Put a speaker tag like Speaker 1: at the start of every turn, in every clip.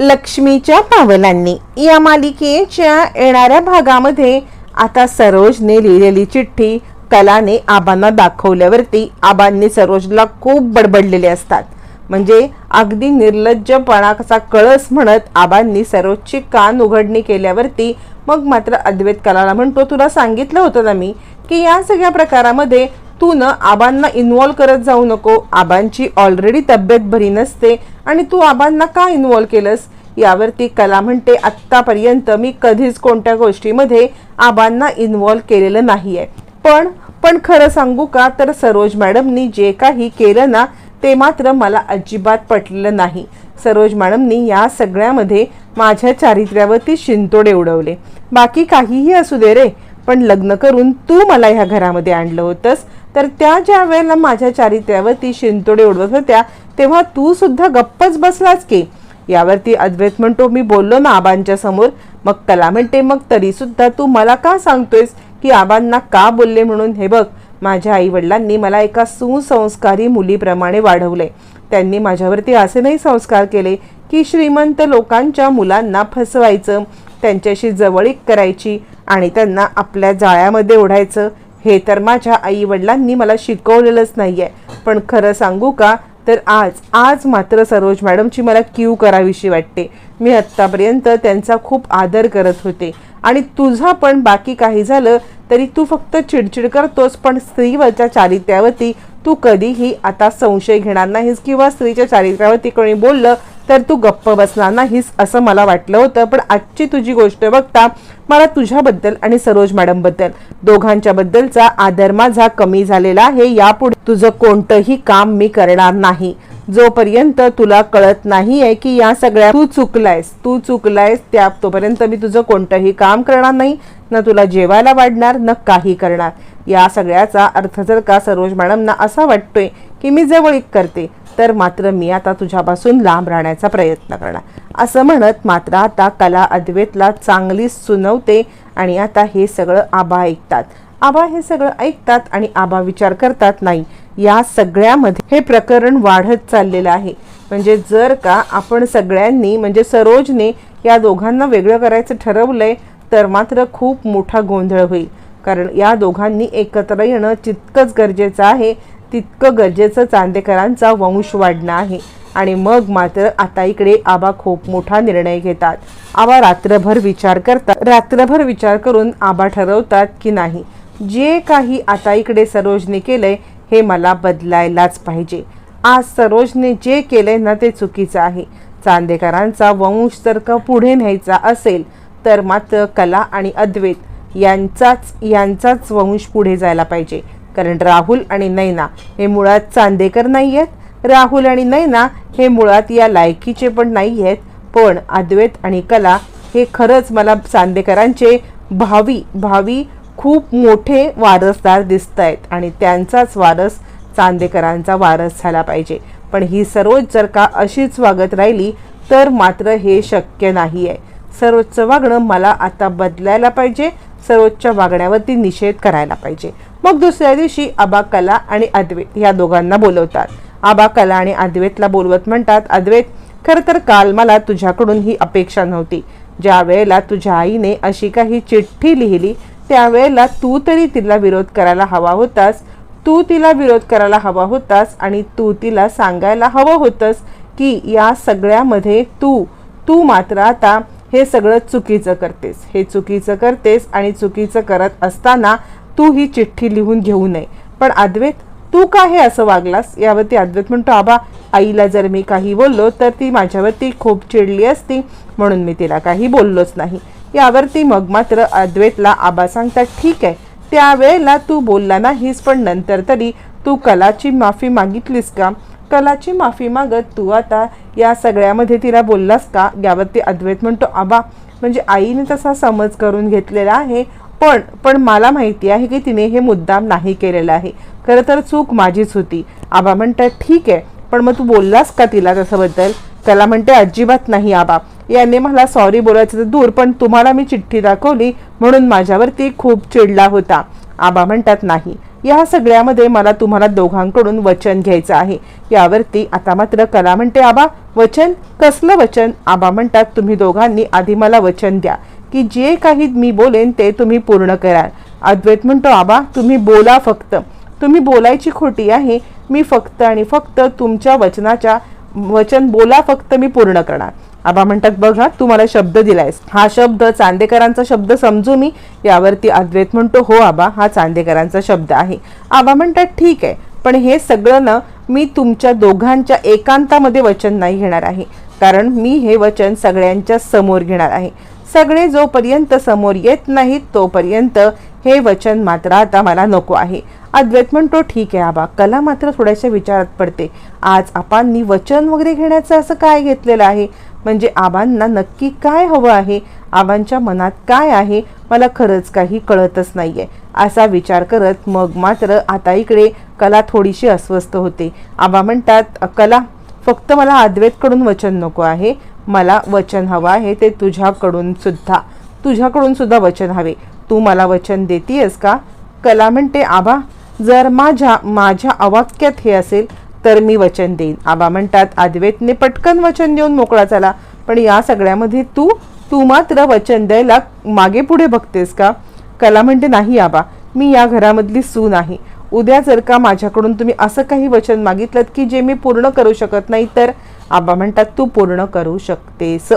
Speaker 1: लक्ष्मीच्या पावलांनी. या मालिकेच्या येणाऱ्या भागामध्ये आता सरोजने लिहिलेली चिठ्ठी कलाने आबांना दाखवल्यावरती आबांनी सरोजला खूप बडबडलेले असतात. म्हणजे अगदी निर्लज्जपणाचा कळस म्हणत आबांनी सरोजची कान उघडणी केल्यावरती मग मात्र अद्वैत कलाला म्हणतो तुला सांगितलं होतं ना मी की या सगळ्या प्रकारामध्ये तू न आबांना इन्व्हॉल्व करत जाऊ नको. आबांची ऑलरेडी तब्येत बरी नसते. आणि तू आबांना का इन्व्हॉल्व केलंस? यावरती कला म्हणते आत्तापर्यंत मी कधीच कोणत्या गोष्टीमध्ये आबांना इन्व्हॉल्व केलेलं नाही आहे पण पण खरं सांगू का तर सरोज मॅडमनी जे काही केलं ना ते मात्र मला अजिबात पटलेलं नाही. सरोज मॅडमनी या सगळ्यामध्ये माझ्या चारित्र्यावरती शिंतोडे उडवले. बाकी काहीही असू दे रे पण लग्न करून तू मला ह्या घरामध्ये आणलं होतंस. तर त्या ज्या वेळेला माझ्या चारित्र्यावरती शिंतोडे उडवत होत्या तेव्हा तू सुद्धा गप्पच बसलास की? यावरती अद्वैत म्हणतो मी बोललो ना आबांच्या समोर. मग कला म्हणते मग तरी सुद्धा तू मला का सांगतोयस की आबांना का बोलले म्हणून? हे बघ माझ्या आई वडिलांनी मला एका सुसंस्कारी मुलीप्रमाणे वाढवले. त्यांनी माझ्यावरती असे नाही संस्कार केले की श्रीमंत लोकांच्या मुलांना फसवायचं त्यांच्याशी जवळीक करायची आणि त्यांना आपल्या जाळ्यामध्ये ओढायचं. हे तर माझ्या आई वडिलांनी मला शिकवलेलंच नाही आहे पण खरं सांगू का? तर आज आज मात्र सरोज मॅडमची मला क्यू करावीशी वाटते. मी आत्तापर्यंत त्यांचा खूप आदर करत होते. आणि तुझा पण बाकी काही झालं तरी तू फक्त चिडचिड करतोस पण स्त्रीवरच्या चारित्र्यावरती तू कधीही आता संशय घेणार नाहीस किंवा स्त्रीच्या चारित्र्यावरती कोणी बोललं तर तू गप्प बसणार नाहीस असं मला वाटलं होतं पण आजची तुझी गोष्ट बघता मला तुझ्याबद्दल आणि सरोज मॅडमबद्दल दोघांच्या बद्दलचा आदर माझा कमी झालेला आहे. यापुढे तुझं कोणतंही काम मी करणार नाही. जोपर्यंत तुला कळत नाहीये की या सगळ्या तू चुकलायस तू चुकलायस त्या तोपर्यंत मी तुझं कोणतंही काम करणार नाही ना तुला जेवायला वाढणार न काही करणार. या सगळ्याचा अर्थ जर का सरोज मॅडमना असा वाटतोय की मी जवळीक करते तर मात्र मी आता तुझ्यापासून लांब राहण्याचा प्रयत्न करणार. असं म्हणत मात्र आता कला अद्वेतला चांगली सुनवते आणि आता हे सगळं आबा ऐकतात. आबा हे सगळं ऐकतात आणि आबा विचार करतात नाही या सगळ्यामध्ये हे प्रकरण वाढत चाललेलं आहे. म्हणजे जर का आपण सगळ्यांनी म्हणजे सरोजने या दोघांना वेगळं करायचं ठरवलंय तर मात्र खूप मोठा गोंधळ होईल. कारण या दोघांनी एकत्र येणं तितकंच गरजेचं आहे. तितकं गरजेचं चांदेकरांचा वंश वाढणं आहे आणि मग मात्र आता इकडे आबा खूप मोठा निर्णय घेतात. आबा रात्रभर विचार करतात. रात्रभर विचार करून आबा ठरवतात की नाही जे काही आता इकडे सरोजने केलंय हे मला बदलायलाच पाहिजे. आज सरोजने जे केलंय ना ते चुकीचं आहे. चांदेकरांचा वंश जर का पुढे न्यायचा असेल तर मात्र कला आणि अद्वैत यांचाच यांचाच वंश पुढे जायला पाहिजे. कारण राहुल आणि नैना हे मुळात चांदेकर नाही आहेत राहुल आणि नैना हे मुळात या लायकीचे पण नाही आहेत पण अद्वैत आणि कला हे खरंच मला चांदेकरांचे भावी भावी खूप मोठे वारसदार दिसत आहेत आणि त्यांचाच वारस चांदेकरांचा वारस झाला पाहिजे. पण ही सर्वोच्च जर का अशीच वागत राहिली तर मात्र हे शक्य नाही आहे सर्वोच्च वागणं मला आता बदलायला पाहिजे. सर्वोच्च वागण्यावरती निषेध करायला पाहिजे. मग दुसऱ्या दिवशी आबा कला आणि अद्वैत या दोघांना बोलवतात. आबा कला आणि अद्वैतला बोलवत म्हणतात अद्वैत खरं तर काल मला तुझ्याकडून ही अपेक्षा नव्हती. ज्या वेळेला तुझ्या आईने अशी काही चिठ्ठी लिहिली त्यावेळेला तू तरी तिला विरोध करायला हवा होतास. तू तिला विरोध करायला हवा होतास आणि तू तिला सांगायला हवं होतंस की या सगळ्यामध्ये तू तू मात्र आता हे सगळं चुकीचं करतेस. हे चुकीचं करतेस आणि चुकीचं करत असताना तू ही चिठ्ठी लिहून घेऊ नये. पण अद्वैत तू का हे असं वागलास? यावरती अद्वैत म्हणतो आबा आईला जर मी काही बोललो तर ती माझ्यावरती खूप चिडली असती म्हणून मी तिला काही बोललोच नाही. यावरती मग मात्र अद्वैतला आबा सांगतात ठीक आहे त्यावेळेला तू बोलला नाहीस पण नंतर तरी तू कलाची माफी मागितलीस का? कलाची माफी मागत तू आता या सगळ्यामध्ये तिला बोललास का? यावरती अद्वैत म्हणतो आबा म्हणजे आईने तसा समज करून घेतलेला आहे पण पण मला माहिती आहे की तिने हे मुद्दाम नाही केलेलं आहे. खरं तर चूक माझीच होती. आबा म्हणतात ठीक आहे पण मग तू बोललास का तिला तसंबद्दल त्याला म्हणते अजिबात नाही आबा. याने मला सॉरी बोलायचं तर दूर पण तुम्हाला मी चिठ्ठी दाखवली म्हणून माझ्यावरती खूप चिडला होता. आबा म्हणतात नाही. या सगळ्यामध्ये मला तुम्हाला दोघांकडून वचन घ्यायचं आहे. यावरती आता मात्र कला म्हणते आबा वचन? कसलं वचन? आबा म्हणतात तुम्ही दोघांनी आधी मला वचन द्या. की जे काही मी बोलेन ते तुम्ही पूर्ण कराल. अद्वैत म्हणतो आबा तुम्ही बोला फक्त. तुम्ही बोलायची खोटी आहे मी फक्त आणि फक्त तुमच्या वचनाच्या वचन बोला फक्त मी पूर्ण करणार. आबा म्हणतात बघा तू मला शब्द दिलायस. हा शब्द चांदेकरांचा शब्द समजू मी. यावरती अद्वैत म्हणतो हो आबा हा चांदेकरांचा शब्द आहे. आबा म्हणतात ठीक आहे पण हे सगळं ना मी तुमच्या दोघांच्या एकांतामध्ये वचन नाही घेणार आहे. कारण मी हे वचन सगळ्यांच्या समोर घेणार आहे. सगळे जोपर्यंत समोर येत नाहीत तोपर्यंत हे वचन मात्र आता मला नको आहे. अद्वैत म्हणतो ठीक आहे आबा कला मात्र थोड्याशा विचारात पडते. आज आपांनी वचन वगैरे घेण्याचं असं काय घेतलेलं आहे? म्हणजे आबांना नक्की काय हवं आहे? आबांच्या मनात काय आहे? मला खरंच काही कळतच नाही आहे असा विचार करत मग मात्र आता इकडे कला थोडीशी अस्वस्थ होते. आबा म्हणतात कला फक्त मला अद्वैतकडून वचन नको आहे. मला वचन हवं आहे ते तुझ्याकडून सुद्धा. तुझ्याकडून सुद्धा वचन हवे. तू मला वचन देतीयस का? कला म्हणते आबा जर माझ्या माझ्या अवाक्यात हे असेल तर मी वचन देईन. आबा म्हणतात अद्वैतने पटकन वचन देऊन मोकळा झाला पण या सगळ्यामध्ये तू तू मात्र वचन द्यायला मागे पुढे बघतेस का? कला म्हणते नाही आबा मी या घरामधली सून आहे. उद्या जर का माझ्याकडून तुम्ही असं काही वचन मागितलं की जे मी पूर्ण करू शकत नाही तर आबा म्हणतात तू पूर्ण करू शकतेस.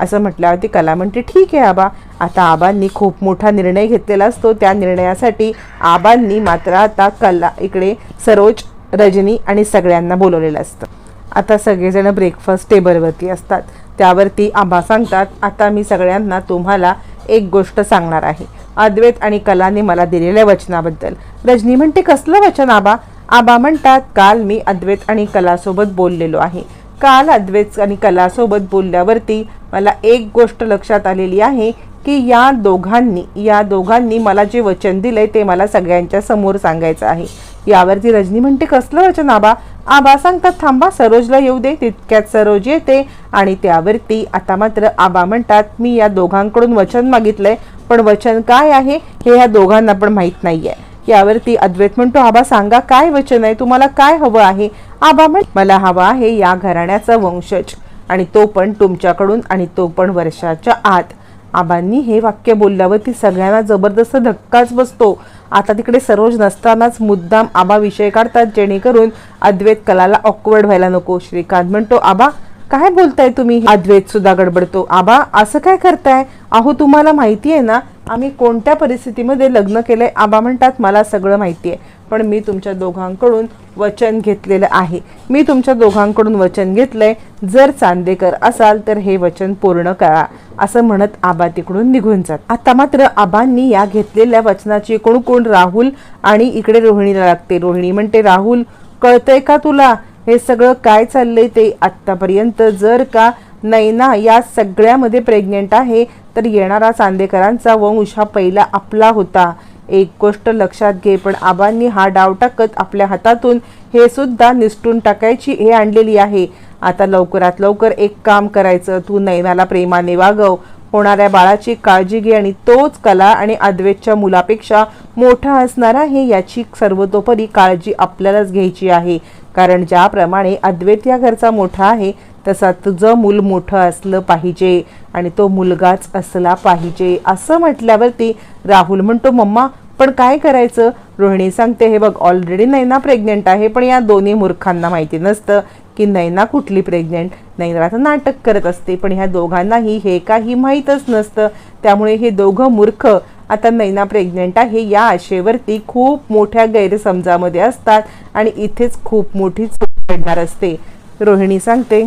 Speaker 1: असं म्हटल्यावरती कला म्हणते ठीक आहे आबा आता आबांनी खूप मोठा निर्णय घेतलेला असतो. त्या निर्णयासाठी आबांनी मात्र आता कला इकडे सरोज रजनी आणि सगळ्यांना बोलवलेलं असतं. आता सगळेजण ब्रेकफास्ट टेबलवरती असतात. त्यावरती आबा सांगतात आता मी सगळ्यांना तुम्हाला एक गोष्ट सांगणार आहे. अद्वैत आणि कलाने मला दिलेल्या वचनाबद्दल. रजनी म्हणते कसलं वचन आबा? आबा म्हणतात काल मी अद्वैत आणि कलासोबत बोललेलो आहे. काल अद्वैत आणि कलासोबत बोलल्यावरती मला एक गोष्ट लक्षात आलेली आहे की या दोघांनी या दोघांनी मला जे वचन दिलंय ते मला सगळ्यांच्या समोर सांगायचं आहे. यावरती रजनी म्हणते कसलं वचन आबा? आबा सांगतात थांबा सरोजला येऊ दे तितक्यात सरोज येते. आणि त्यावरती आता मात्र आबा म्हणतात मी या दोघांकडून वचन मागितलंय पण वचन काय आहे हे या दोघांना पण माहीत नाही आहे यावरती अद्वैत म्हणतो आबा सांगा काय वचन आहे? तुम्हाला काय हवं आहे? आबा म्हण मला हवा आहे या घराण्याचा वंशज. आणि तो पण तुमच्याकडून आणि तो पण वर्षाच्या आत. आबांनी हे वाक्य बोलल्यावरती सगळ्यांना जबरदस्त धक्काच बसतो. आता तिकडे सरोज नसतानाच मुद्दाम आबा विषय काढतात जेणेकरून अद्वैत कलाला ऑकवर्ड व्हायला नको. श्रीकांत म्हणतो आबा काय बोलताय तुम्ही? अद्वैत सुद्धा गडबडतो आबा असं काय करताय? अहो तुम्हाला माहिती आहे ना आम्ही कोणत्या परिस्थितीमध्ये लग्न केलंय? आबा म्हणतात मला सगळं माहिती आहे पण मी तुमच्या दोघांकडून वचन घेतलेलं आहे. मी तुमच्या दोघांकडून वचन घेतलंय. जर चांदेकर असाल तर हे वचन पूर्ण करा. असं म्हणत आबा तिकडून निघून जात. आता मात्र आबांनी या घेतलेल्या वचनाची कोण कोण राहुल आणि इकडे रोहिणीला लागते. रोहिणी म्हणते राहुल कळतंय का तुला? हे सगळं काय चाललंय ते आत्तापर्यंत जर का नैना या सगळ्यामध्ये प्रेग्नेंट आहे तर येणारा चांदेकरांचा वंश हा पहिला आपला होता. एक गोष्ट लक्षात घे पण आबांनी हा डाव टाकत आपल्या हातातून हे सुद्धा निसटून टाकायची हे आणलेली आहे. आता लवकरात लवकर एक काम करायचं. तू नैनाला प्रेमाने वागव. होणाऱ्या बाळाची काळजी घे आणि तोच कला आणि अद्वैतच्या मुलापेक्षा मोठा असणार आहे याची सर्वतोपरी काळजी आपल्यालाच घ्यायची आहे. कारण ज्याप्रमाणे अद्वैत या घरचा मोठा आहे तसा तुझं मूल मोठं असलं पाहिजे आणि तो मुलगाच असला पाहिजे असं म्हटल्यावरती राहुल म्हणतो मम्मा पण काय करायचं? रोहिणी सांगते हे बघ ऑलरेडी नैना प्रेग्नेंट आहे पण या दोन्ही मूर्खांना माहिती नसतं की नैना कुठली प्रेग्नेंट नैना तर नाटक करत असते पण ह्या दोघांनाही हे काही माहीतच नसतं. त्यामुळे हे दोघं मूर्ख आता नैना प्रेग्नेंट आहे या आशेवरती खूप मोठ्या गैरसमजामध्ये असतात आणि इथेच खूप मोठी चूक घडणार असते. रोहिणी सांगते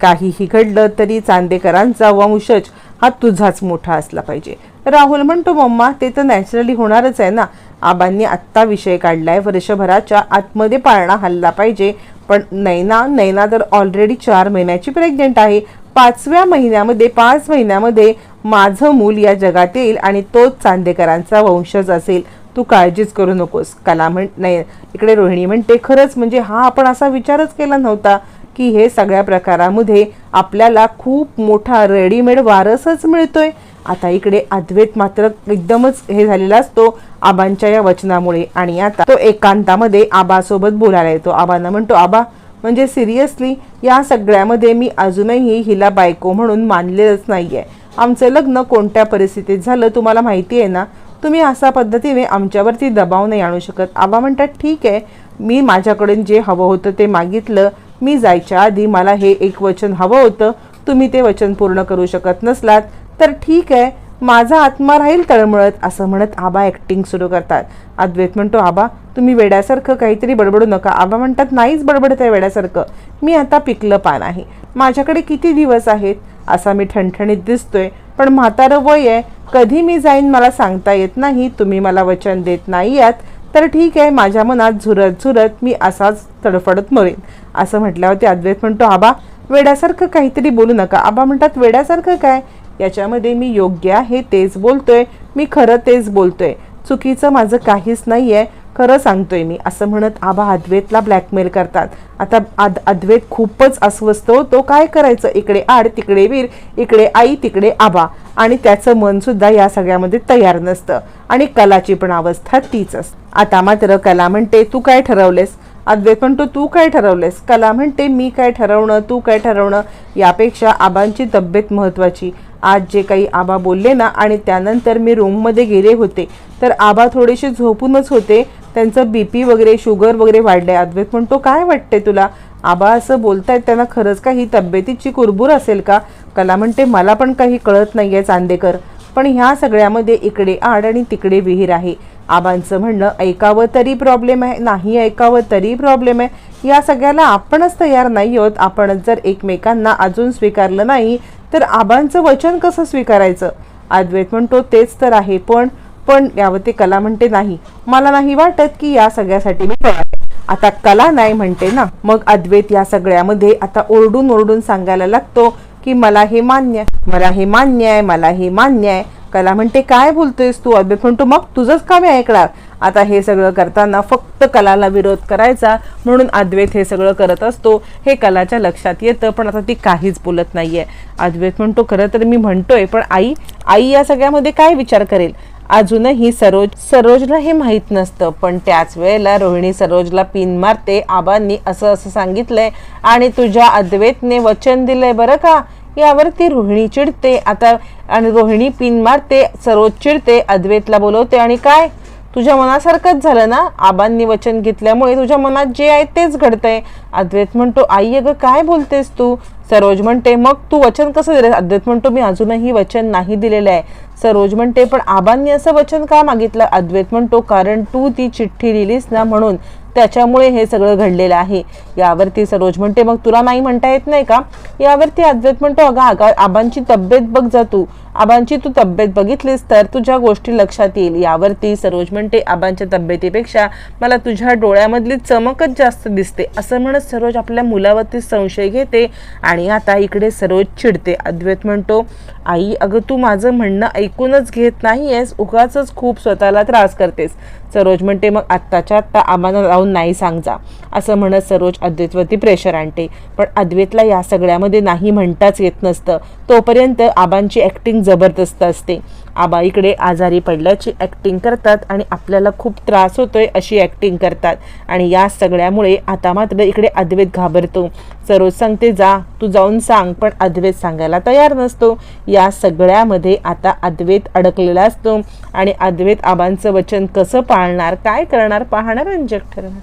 Speaker 1: काहीही घडलं तरी चांदेकरांचा वंशज हा तुझाच मोठा असला पाहिजे. राहुल म्हणतो मम्मा ते तर नॅचरली होणारच आहे ना. आबांनी आत्ता विषय काढलाय. वर्षभराच्या आतमध्ये पाळणा हल्ला पाहिजे. पण नैना नैना तर ऑलरेडी चार महिन्याची प्रेग्नेंट आहे. पाचव्या महिन्यामध्ये पाच महिन्यामध्ये माझं मूल या जगात येईल आणि तोच चांदेकरांचा वंशज असेल. तू काळजीच करू नकोस. कला म्हण नाही इकडे रोहिणी म्हणते खरंच म्हणजे हा आपण असा विचारच केला नव्हता. की हे सगळ्या प्रकारामध्ये आपल्याला खूप मोठा रेडीमेड वारसच मिळतोय. आता इकडे अद्वैत मात्र एकदमच हे झालेला असतो आबांच्या या वचनामुळे. आणि आता तो एकांतामध्ये आबासोबत बोलायला येतो. आबांना म्हणतो आबा म्हणजे सिरियसली या सगळ्यामध्ये मी अजूनही हिला बायको म्हणून मानलेलंच नाहीये. आमचं लग्न कोणत्या परिस्थितीत झालं तुम्हाला माहिती आहे ना? तुम्ही अशा पद्धतीने आमच्यावरती दबाव नाही आणू शकत. आबा म्हणतात ठीक आहे. मी माझ्याकडून जे हवं होतं ते मागितलं. मी जायच्या आधी मला हे एक वचन हवं होतं. तुम्ही ते वचन पूर्ण करू शकत नसलात तर ठीक आहे माझा आत्मा राहील तळमळत असं म्हणत आबा ॲक्टिंग सुरू करतात. अद्वैत म्हणतो आबा तुम्ही वेड्यासारखं काहीतरी बडबडू नका. आबा म्हणतात नाहीच बडबडत आहे वेड्यासारखं. मी आता पिकलं पान आहे. माझ्याकडे किती दिवस आहेत? असा मी ठणठणीत दिसतोय. पण म्हातारं वय आहे. कधी मी जाईन मला सांगता येत नाही. तुम्ही मला वचन देत नाही आहात. तर ठीक आहे माझ्या मनात झुरत झुरत मी असाच तडफडत मरेन. असं म्हटल्यावर ते अद्वैत म्हणतो आबा वेड्यासारखं काहीतरी बोलू नका. आबा म्हणतात वेड्यासारखं काय? याच्यामध्ये मी योग्य आहे तेच बोलतोय. मी खरं तेच बोलतोय. चुकीचं माझं काहीच नाही आहे खरं सांगतोय मी. असं म्हणत आबा अद्वैतला ब्लॅकमेल करतात. आता आद अद्वैत खूपच अस्वस्थ होतो. काय करायचं? इकडे आड तिकडे वीर इकडे आई तिकडे आबा. आणि त्याचं मनसुद्धा या सगळ्यामध्ये तयार नसतं. आणि कलाची पण अवस्था तीच असते. आता मात्र कला म्हणते तू काय ठरवलेस? अद्वैत म्हणतो तू काय ठरवलेस? कला म्हणते मी काय ठरवणं तू काय ठरवणं? यापेक्षा आबांची तब्येत महत्त्वाची. आज जे काही आबा बोलले ना आणि त्यानंतर मी रूममध्ये गेले होते तर आबा थोडेसे झोपूनच होते. त्यांचं बी पी वगैरे शुगर वगैरे वाढलंय. अद्वैत म्हणतो काय वाटते तुला? आबा असं बोलतायत त्यांना खरंच काही तब्येतीची कुरबूर असेल का? कला म्हणते मला पण काही कळत नाही आहे चांदेकर. पण ह्या सगळ्यामध्ये इकडे आड आणि तिकडे विहीर आहे. आबांचं म्हणणं ऐकावं तरी प्रॉब्लेम आहे नाही ऐकावं तरी प्रॉब्लेम आहे. या सगळ्याला आपणच तयार नाही आहोत. आपणच जर एकमेकांना अजून स्वीकारलं नाही तर आबांचं वचन कसं स्वीकारायचं? अद्वैत म्हणतो तेच तर आहे पण पण यावरती कला म्हणते नाही. मला नाही वाटत की या सगळ्यासाठी मी तयार आता कला नाही म्हणते ना. मग अद्वैत या सगळ्यामध्ये आता ओरडून ओरडून सांगायला लागतो की मला हे मान्य आहे मला हे मान्य आहे मला हे मान्य आहे. कला म्हणते काय बोलतोयस तू अद्वैत म्हणतो मग तुझंच काम आहे ऐकणार. आता हे सगळं करताना फक्त कलाला विरोध करायचा म्हणून अद्वैत हे सगळं करत असतो. हे कलाच्या लक्षात येतं पण आता ती काहीच बोलत नाहीये. अद्वैत म्हणतो खरं तर मी म्हणतोय पण आई आई या सगळ्यामध्ये काय विचार करेल? अजूनही सरोज सरोजला हे माहीत नसतं. पण त्याच वेळेला रोहिणी सरोजला पिन मारते आबांनी असं असं सांगितलंय आणि तुझ्या अद्वैतने वचन दिलंय बरं का? यावर ती रोहिणी चिडते. आता आणि रोहिणी पिन मारते सरोज चिडते अद्वैतला बोलवते आणि काय? तुझ्या मनासारखंच झालं ना? आबांनी वचन घेतल्यामुळे तुझ्या मनात जे आहे तेच घडतंय. अद्वैत म्हणतो आई अगं काय बोलतेस तू? सरोज म्हणते मग तू वचन कसं दिलं अद्वैत म्हणतो मी अजूनही वचन नाही दिलेलं आहे. सरोज म्हणते पण आबांनी असं वचन का मागितलं? अद्वैत म्हणतो कारण तू ती चिठ्ठी लिहिलीस ना म्हणून. त्याच्यामुळे हे सगळं घडलेलं आहे. यावरती सरोज म्हणते मग तुला नाही म्हणता येत नाही का? यावरती अद्वैत म्हणतो अगं आगा आबांची तब्येत बघ जा तू. आबांची तू तब्येत बघितलीस तर तुझ्या गोष्टी लक्षात येईल. यावरती सरोज म्हणते आबांच्या तब्येतीपेक्षा मला तुझ्या डोळ्यामधली चमकच जास्त दिसते. असं म्हणत सरोज आपल्या मुलावरती संशय घेते आणि आता इकडे सरोज चिडते. अद्वैत म्हणतो आई अगं तू माझं म्हणणं ऐकूनच घेत नाहीयेस. उगाच खूप स्वतःला त्रास करतेस. सरोज म्हणते मग आत्ताच्या आत्ता आम्हाला राहून नाही सांगजा. असं म्हणत सरोज अद्वैतवरती प्रेशर आणते. पण अद्वैतला या सगळ्यामध्ये नाही म्हणताच येत नसतं. तोपर्यंत आबांची ॲक्टिंग जबरदस्त असते. आबा इकडे आजारी पडल्याची ॲक्टिंग करतात आणि आपल्याला खूप त्रास होतोय अशी ॲक्टिंग करतात. आणि या सगळ्यामुळे आता मात्र इकडे अद्वैत घाबरतो. सरोज सांगते जा तू जाऊन सांग. पण अद्वैत सांगायला तयार नसतो. या सगळ्यामध्ये आता अद्वैत अडकलेला असतो. आणि अद्वैत आबांचं वचन कसं पाळणार काय करणार पाहणार रंजक ठरणार.